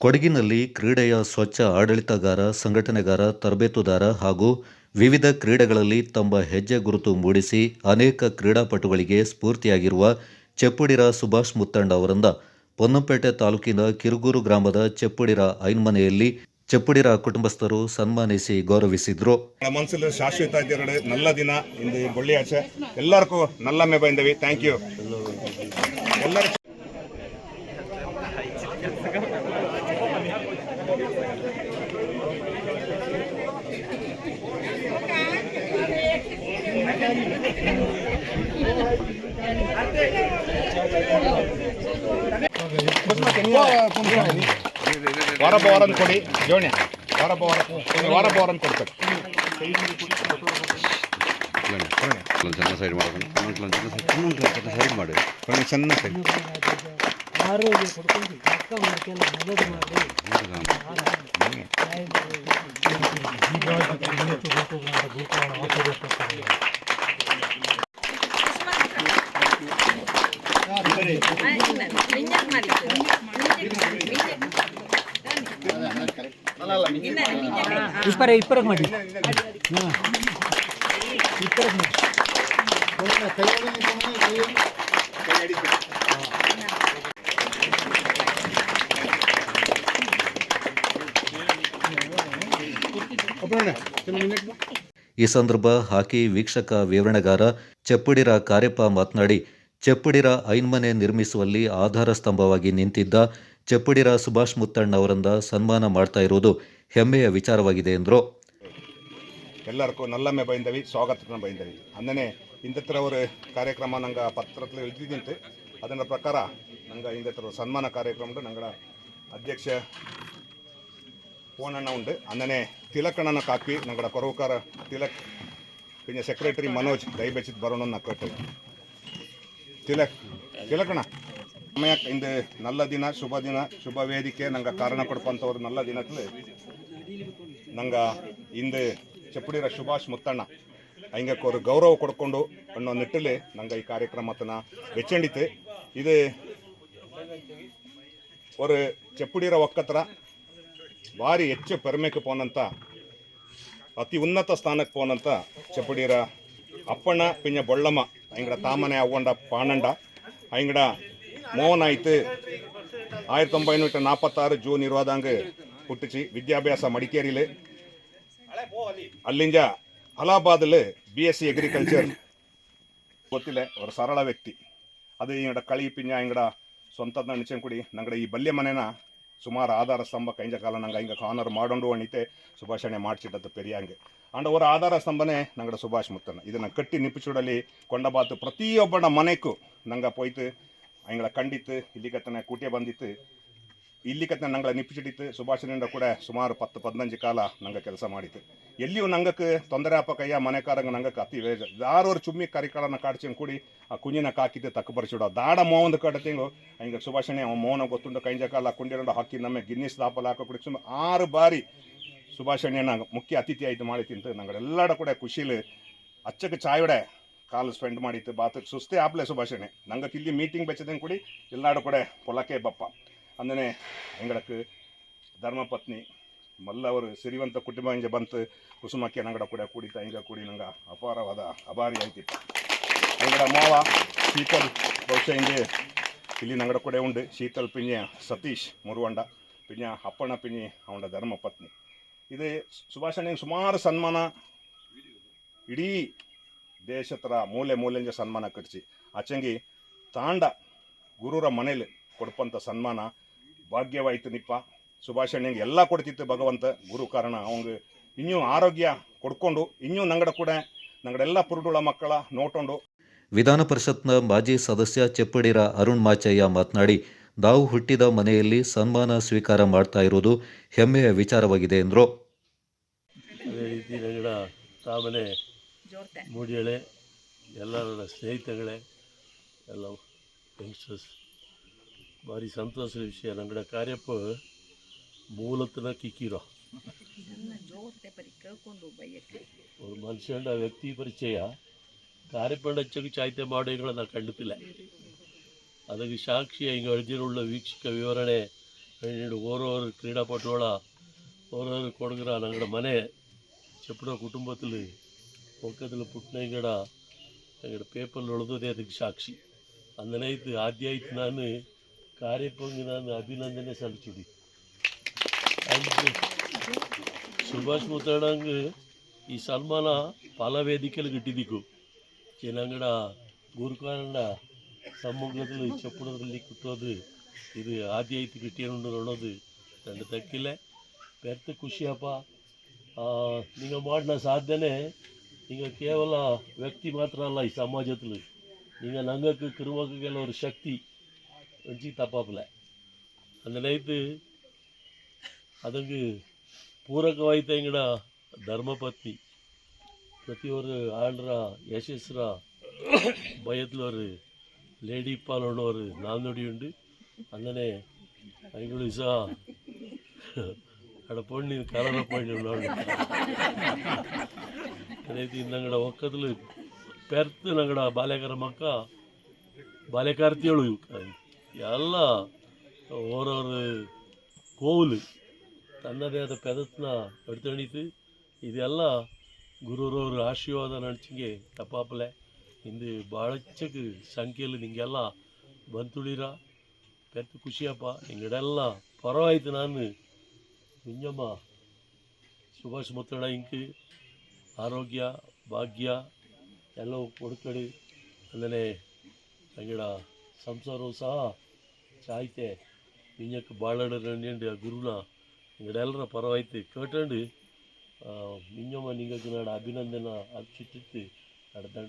ಕೊಡಗಿನಲ್ಲಿ ಕ್ರೀಡೆಯ ಸ್ವಚ್ಛ ಆಡಳಿತಗಾರ, ಸಂಘಟನೆಗಾರ, ತರಬೇತುದಾರ ಹಾಗೂ ವಿವಿಧ ಕ್ರೀಡೆಗಳಲ್ಲಿ ತಮ್ಮ ಹೆಜ್ಜೆ ಗುರುತು ಮೂಡಿಸಿ ಅನೇಕ ಕ್ರೀಡಾಪಟುಗಳಿಗೆ ಸ್ಫೂರ್ತಿಯಾಗಿರುವ ಚೆಪ್ಪುಡಿರ ಸುಭಾಷ್ ಮುತ್ತಂಡ ಅವರಿಂದ ಪೊನ್ನಂಪೇಟೆ ತಾಲೂಕಿನ ಕಿರುಗೂರು ಗ್ರಾಮದ ಚೆಪ್ಪುಡಿರ ಐನ್ಮನೆಯಲ್ಲಿ ಚೆಪ್ಪುಡಿರ ಕುಟುಂಬಸ್ಥರು ಸನ್ಮಾನಿಸಿ ಗೌರವಿಸಿದ್ರು. ಮನಸ್ಸಲ್ಲಿ ಶಾಶ್ವತ ಇದ್ದರೆ ನಲ್ಲ ದಿನ, ಇಂದು ಬಳ್ಳಿ ಆಚೆ ಎಲ್ಲರಿಗೂ ನಲ್ಲಮ್ಮೆ ಥ್ಯಾಂಕ್ ಯು ವಾರಬ್ಬ ವಾರನ್ ಕೊಡಿ ಜೋಣಿ ವಾರಬ್ಬ ವಾರ ವಾರಬ್ಬ ವಾರನ್ ಕೊಡ್ತಾರೆ ಚೆನ್ನ ಸೈಡ್ ಮಾಡ್ಕೊಂಡು ಚೆನ್ನ ಸೈಡ್ ಮಾಡಿ ಕೊನೆ ಚೆನ್ನ ಸರಿ ಆರೋಗ್ಯ ಇಪ್ಪರ ಇಪ್ಪರ ಮಾಡಿ ಹಾಂ ಇಪ್ಪರ ಮಾಡಿ ಈ ಸಂದರ್ಭ ಹಾಕಿ ವೀಕ್ಷಕ ವಿವರಣೆಗಾರ ಚೆಪ್ಪುಡಿರ ಕಾರ್ಯಪ್ಪ ಮಾತನಾಡಿ ಚಪ್ಪಡಿರ ಐನ್ಮನೆ ನಿರ್ಮಿಸುವಲ್ಲಿ ಆಧಾರ ಸ್ತಂಭವಾಗಿ ನಿಂತಿದ್ದ ಚಪ್ಪಡಿರ ಸುಭಾಷ್ ಮುತ್ತಣ್ಣವರಿಂದ ಸನ್ಮಾನ ಮಾಡ್ತಾ ಇರುವುದು ಹೆಮ್ಮೆಯ ವಿಚಾರವಾಗಿದೆ ಎಂದರು. ಎಲ್ಲರಿಗೂ ನಲ್ಲಮ್ಮೆ ಬೈಂದವಿ ಸ್ವಾಗತನ ಬೈಂದವಿ. ಅಂದನೆ ಇಂದತ್ರ ಅವರ ಕಾರ್ಯಕ್ರಮ ನಂಗೆ ಪತ್ರದಲ್ಲಿ ಇಳಿದಿದ್ದಂತೆ ಅದರ ಪ್ರಕಾರ ನಂಗೆ ಇಂದತ್ರ ಸನ್ಮಾನ ಕಾರ್ಯಕ್ರಮದ ನಂಗಳ ಅಧ್ಯಕ್ಷ ಪೋನಣ್ಣ ಉಂಡು. ಅಂದನೆ ತಿಲಕಣ್ಣನ ಕಾಕಿ, ನಂಗಡ ಪರೋಕಾರ ತಿಲಕ್ പിന്നെ ಸೆಕ್ರೆಟರಿ ಮನೋಜ್ കൈവച്ചിട്ട് ಬರೋಣ ಕಟ್ಟಿದೆ ತಿಲಕ್ ತಿಲಕಣ್ಣ ಸಮಯ ಇಂದು ನಲ್ಲ ದಿನ ಶುಭ ದಿನ ಶುಭ ವೇದಿಕೆ ನಂಗೆ ಕಾರಣ ಕೊಡ್ಪಂಥವ್ರು ನಲ್ಲ ದಿನದಲ್ಲಿ ನಂಗ ಇಂದು ಚೆಪ್ಪುಡಿರ ಸುಭಾಷ್ ಮುತ್ತಣ್ಣ ಹಂಗಕ್ಕೆ ஒரு ಗೌರವ ಕೊಡ್ಕೊಂಡು ಅನ್ನೋ ನಿಟ್ಟಲ್ಲಿ ನಂಗೆ ಈ ಕಾರ್ಯಕ್ರಮತನ வெச்சண்டித்து இது ஒரு ಚೆಪ್ಪುಡಿರ ಒಕ್ಕತ್ರ ಭಾರಿ ಹೆಚ್ಚು ಪೆರ್ಮೆಕ್ಕೆ ಪೋನಂತ ಅತಿ ಉನ್ನತ ಸ್ಥಾನಕ್ಕೆ ಪೋನಂತ ಚೆಪ್ಪುಡಿರ ಅಪ್ಪಣ್ಣ ಪಿಂಜ ಬೊಳ್ಳಮ್ಮ ಅಯಂಗಡ ತಾಮನೆ ಅವ್ವಂಡ ಪಾನಂಡ ಅಯಂಗಡ ಮೋಹನ್ ಆಯ್ತು ஆயிரத்தி ஒன்பது நாற்பத்தாறு ஜூன் இருபதாங்கு புட்டுச்சு வித்யாபியாச மடிக்கேரியில் அல்லிஞ்ச அலாபாதில் பிஎஸ்சி அக்ரிகல்ச்சர் ಗೊತ್ತಿಲ್ಲ ಅವರು ಸರಳ ವ್ಯಕ್ತಿ ಅದು ಇಂಗಡ ಕಳಿ ಪಿಂಜ ಇಂಗಡ ಸ್ವಂತದ ನಿಚಂಕುಡಿ ನಂಗಡ ಈ ಬಲ್ಯ ಮನೆನ ಸುಮಾರು ಆಧಾರ ಸ್ತಂಭ ಕೈಂಜ ಕಾಲ ನಂಗೆ ಹಿಂಗೆ ಕಾನರ್ ಮಾಡೋಂಡು ಅಣಿತೆ ಸುಭಾಷಣೆ ಮಾಡ್ಸಿಟ್ಟದ್ದು ಪೆರಿಯಾಂಗೆ ಅಂಡ್ ಅವರ ಆಧಾರ ಸ್ತಂಭನೇ ನಂಗಡ ಸುಭಾಷ್ ಮುತ್ತನ ಇದನ್ನು ಕಟ್ಟಿ ನಿಪ್ಪಿಚೂಡಲ್ಲಿ ಕೊಂಡಬಾತು ಪ್ರತಿಯೊಬ್ಬನ ಮನೆಗೂ ನಂಗೆ ಪೋಯ್ತು. ಅಂಗಳ ಕಂಡಿತ್ತು ಇಲ್ಲಿ ಕತ್ತನೆ ಕೂಟೆ ಬಂದಿತ್ತು. ಇಲ್ಲಿಕತ್ತನೆ ನಂಗಳ ನಿಪ್ಪಿಸಿಡಿತ್ತು ಸುಭಾಷನಿಂದ ಕೂಡ ಸುಮಾರು ಪತ್ತು, ಪದಿನಂಜು ಕಾಲ ನಂಗೆ ಕೆಲಸ ಮಾಡಿತ್ತು. ಎಲ್ಲಿಯೂ ನಂಗಕ್ಕೆ ತೊಂದರೆ ಆಪಕಯ್ಯ ಮನೆಕಾರಂಗ ನಂಗಕ್ಕೆ ಅತಿ ವೇಜ. ಯಾರೋರು ಚುಮ್ಮಿ ಕರಿಕಾಳನ್ನ ಕಾಡ್ಚಂಗೆ ಕೂಡಿ ಆ ಕುಂಜಿನ ಕಾಕಿದ್ದು ತಕ್ಕ ದಾಡ ಮೋವಂದು ಕಟ್ಟತಿಂಗು ಹಿಂಗೆ ಸುಭಾಷಣೆ ಮೋನ ಗೊತ್ತುಂಡು ಕೈಂಜ ಕಾಲ ಕುಂಡಿರಂಡು ಹಾಕಿ ನಮ್ಮ ಗಿನ್ನಿಸ್ ದಾಪಲ ಹಾಕೋ ಕುಡಿ ಆರು ಬಾರಿ ಸುಭಾಷಣೆಯನ್ನ ಮುಖ್ಯ ಅತಿಥಿ ಆಯ್ತು ಮಾಡಿ ತಿಂತು ನಂಗಳೆಲ್ಲಡ ಕೂಡ ಖುಷಿಲಿ ಅಚ್ಚಕ್ಕೆ ಚಾಯ್ವಡೆ ಕಾಲು ಸ್ಪೆಂಡ್ ಮಾಡಿತ್ತು, ಬಾತು ಸುಸ್ತೆ ಆಪ್ಲೆ ಸುಭಾಷಣೆ ನಂಗೆ ಇಲ್ಲಿ ಮೀಟಿಂಗ್ ಬೆಚ್ಚದಂಗೆ ಕೂಡಿ ಎಲ್ಲಾಡು ಕೂಡ ಪೊಲಕೆ ಬಪ್ಪ. ಅಂದನೆ ಹೆಂಗಡಕ್ಕೆ ಧರ್ಮಪತ್ನಿ ಮಲ್ಲವರು ಸಿರಿವಂತ ಕುಟುಂಬ ಹಿಂಗೆ ಬಂತು, ಕುಸುಮಕ್ಕೆ ನಂಗಡ ಕೂಡ ಕೂಡಿತ ಹಿಂಗ ಕೂಡಿ, ನಂಗೆ ಅಪಾರವಾದ ಅಭಾರಿ ಆಯ್ತಿತ್ತು ಹೆಂಗಡ ಮಾವ ಶೀತಲ್ ಬಹುಶಃ ಹಿಂಗೆ ಇಲ್ಲಿ ನಂಗಡ ಕೂಡ ಉಂಡು. ಶೀತಲ್ ಪಿಂಜೆ ಸತೀಶ್ ಮುರುವಂಡ ಪಿಂಜ ಅಪ್ಪಣ್ಣ ಪಿಂಜಿ ಅವನ ಧರ್ಮಪತ್ನಿ. ಇದು ಸುಭಾಷಣೆ ಸುಮಾರು ಸನ್ಮಾನ. ಇಡೀ ದೇಶತ್ರ ಮೂಲೆ ಮೂಲೆಂಜ ಸನ್ಮಾನ ಕಟ್ಟಿಸಿ ಆಚಂಗಿ ತಾಂಡ ಗುರುರ ಮನೇಲಿ ಕೊಡ್ಪಂಥ ಸನ್ಮಾನ ಭಾಗ್ಯವಾಯಿತು ನಿಪ್ಪ. ಸುಭಾಷಣ್ಯಂಗೆ ಎಲ್ಲ ಕೊಡ್ತಿತ್ತು ಭಗವಂತ ಗುರು ಕಾರಣ. ಅವಂಗೆ ಇನ್ನೂ ಆರೋಗ್ಯ ಕೊಡ್ಕೊಂಡು ಇನ್ನೂ ನಂಗಡ ಕೂಡ, ನಂಗಡೆಲ್ಲ ಪುರುಡುಳ ಮಕ್ಕಳ ನೋಟೊಂಡು. ವಿಧಾನ ಪರಿಷತ್ನ ಮಾಜಿ ಸದಸ್ಯ ಚೆಪ್ಪಡಿರ ಅರುಣ್ ಮಾಚಯ್ಯ ಮಾತನಾಡಿ ತಾವು ಹುಟ್ಟಿದ ಮನೆಯಲ್ಲಿ ಸನ್ಮಾನ ಸ್ವೀಕಾರ ಮಾಡ್ತಾ ಇರುವುದು ಹೆಮ್ಮೆಯ ವಿಚಾರವಾಗಿದೆ, ಎಂದರು. ಅದೇ ರೀತಿ ನನ್ನ ಸ್ನೇಹಿತಗಳೇ ಎಲ್ಲ ಯಂಗ್ಸ್ಟರ್ಸ್ ಭಾರಿ ಸಂತೋಷದ ವಿಷಯ. ನಂಗಡ ಕಾರ್ಯಪ್ಪ ಮೂಲತನ ಕಿಕ್ಕಿರೋ. ಒಂದು ಮನುಷ್ಯ ವ್ಯಕ್ತಿ ಪರಿಚಯ. ಕಾರ್ಯಪಂಡಚ್ಚಕ್ಕೆ ಚಾಯ್ತೆ ಮಾಡೋಗಳನ್ನ ಕಂಡಿಲ್ಲ ಅದಕ್ಕೆ ಸಾಕ್ಷಿ ಹೈ ಅರ್ಜಿಯಲ್ಲ ವೀಕ್ಷಿಕ ವಿವರಣೆ ಓರೋವರ ಕ್ರೀಡಾಪಟುಗಳ ಓರೊವ್ರಿಗೆ ಕೊಡಗುರ ನನ್ನ ಅಂಗಡ ಮನೆ ಚೆಪ್ಪడు ಕುಟುಂಬದಲ್ಲಿ ಪೋಕದಲ್ಲ ಪುಟ್ಟನಗಡ ನಂಗಡೆ ಪೇಪರ್ನ ಉಳ್ದಿದೆ ಅದಕ್ಕೆ ಸಾಕ್ಷಿ. ಅಂದನೈತು ಐದು ಆದ್ಯ ಐತೆ ನಾನು ಕಾರ್ಯಪೊಂಗಿ ನಾನು ಅಭಿನಂದನೆ ಸಲ್ಲಿಸಿದ್ದಿ ಆಮೇಲೆ ಸುಭಾಷ್ ಮುತಡಂಗೆ ಈ ಸಲ್ಮಾನ ಪಾಲ ವೇದಿಕೆಲ್ ಕಟ್ಟಿದಿಕ್ಕು ಚೇನಂಗಡ சமூகத்தில் ಚಪ್ಪಡದಲ್ಲಿ குட்டோது ಇದು ಆದಿ ಐತಿ ಗಿಟ್ಟಿಯನ್ನು ನೋಡೋದು. ನನ್ನ ತಕ್ಕಿಲ್ಲ ಪೆತ್ತ ಖುಷಿಯಪ್ಪ ನೀವು ಮಾಡಿನ ಸಾಧ್ಯನೇ. ಈಗ ಕೇವಲ ವ್ಯಕ್ತಿ ಮಾತ್ರ ಅಲ್ಲ ಈ ಸಮಾಜದಲ್ಲಿ. ಈಗ ನಂಗಕ್ಕೆ ಕಿರುವಕ್ಕೆಲ್ಲ ಅವ್ರ ಶಕ್ತಿ ಅಂಜಿ ತಪ್ಪಾಪಲ. அந்த ಅದಂಗೆ அதுக்கு பூரகவாய்த்தங்கட ಧರ್ಮಪತ್ನಿ. ಪ್ರತಿಯೊರು ಆಳ್ರ ಯಶಸ್ರ ಭಯದಲ್ಲಿ ലേഡി പാലോണവർ നാന്നൊടിയുണ്ട് അങ്ങനെ അതിൻ്റെ ദിവസ అక్కడ పొండి కలర పొండి ఉన్నాడు అనేది ఇందంగడ ఒక్కతులు పెర్తునగడ బాల్యకర మక్క బాల్యకార్తీయుడు ಎಲ್ಲ ಓರವರು ಕೋವಿಲು ತನ್ನದೇ ಆದ ಪೆದತ್ನ ಪಡ್ತಣಿತು ಇದೆಲ್ಲ ಗುರುರವ್ರ ಆಶೀರ್ವಾದ ನಡ್ಚಿಂಗೆ ತಪ್ಪಾಪಲೆ ಇಂದು ಭಾಳಚ್ಚಕ್ಕೆ ಸಂಖ್ಯೆಯಲ್ಲಿ ನಿಂಗೆಲ್ಲ ಬಂತುಳಿರ. ಪೆತ್ತ ಖುಷಿಯಪ್ಪ, ನಿಂಗಡೆಲ್ಲ ಪರವಾಯ್ತು ನಾನು. ನಿಂಜಮ್ಮ ಸುಭಾಷ್ ಮುತ್ತಡ ಇಂಕ್, ಆರೋಗ್ಯ, ಭಾಗ್ಯ ಎಲ್ಲವೂ ಕೊಡ್ಕಡಿ ಅಂದರೆ ನಂಗಡ ಸಂಸಾರವು ಸಹ ಚಾಯ್ತೆ ನಿಂಜಕ್ಕೆ ಆ ಗುರುನ ನಿಂಗಡೆಲ್ಲರ ಪರವಾಯ್ತು. ಕೇಟಂಡು ನಿಂಜಮ್ಮ ನಿಂಗಕ್ಕೆ ನಾಡು ಅಭಿನಂದನ ಅರ್ಚಿಟ್ಟಿತ್ತು ನಾಡು ದಂಡ